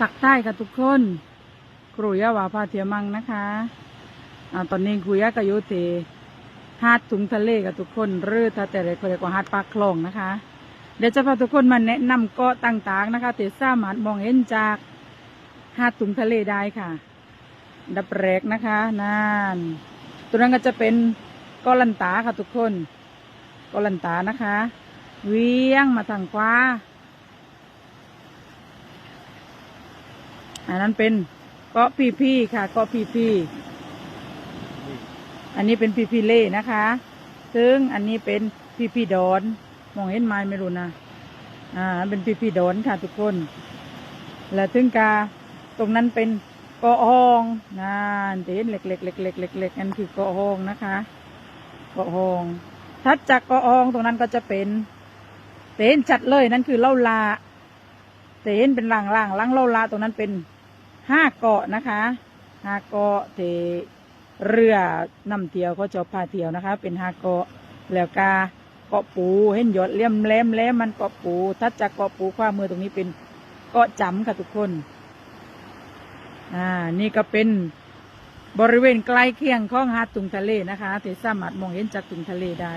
ตักใต้ค่ะทุกคนครูยะวาพาเทียมังนะคะอ่าตอนนี้ครูยะก็อยู่ที่หาดถุงทะเลกับทุกคนหรือถ้าแต่เรียกเรียกว่าหาดปลาคลองนะคะ เดี๋ยวจะพาทุกคนมาแนะนำเกาะต่างๆนะคะที่สามารถมองเห็นจากหาดถุงทะเลได้ค่ะ ดับแรกนะคะนั่นตัวนั้นก็จะเป็นเกาะลันตาค่ะทุกคนเกาะลันตานะคะ เวียงมาทางขวา อันนั้นเป็นเกาะพีพีค่ะเกาะพีพีอันนี้เป็นพีพีเล่นะคะ ซึ่งอันนี้เป็นพีพีดอน มองเห็นไหมไม่รู้นะอ่าเป็นพีพีดอนค่ะทุกคน และถึงกาตรงนั้นเป็นเกาะห้องนั่นจะเห็นเล็กๆเล็กๆเล็กๆเล็กๆนั่นคือเกาะห้องนะคะเกาะห้องถัดจากเกาะห้องตรงนั้นก็จะเป็นเต็นชัดเลยนั่นคือเล่าลาเต็นเป็นล่างล่างๆล่างเล่าลาตรงนั้นเป็น ห้าเกาะนะคะห้าเกาะเทเรือนำเที่ยวเขาจะพาเที่ยวนะคะ เป็นห้าเกาะแล้วกาเกาะปูเห็นยอดเลี่ยมแหลมแหลมมันเกาะปูถัดจากเกาะปูขวามือตรงนี้เป็นเกาะจำค่ะทุกคนอ่านี่ก็เป็นบริเวณใกล้เคียงของหาดตุงทะเลนะคะที่สามารถมองเห็นจากตุงทะเลได้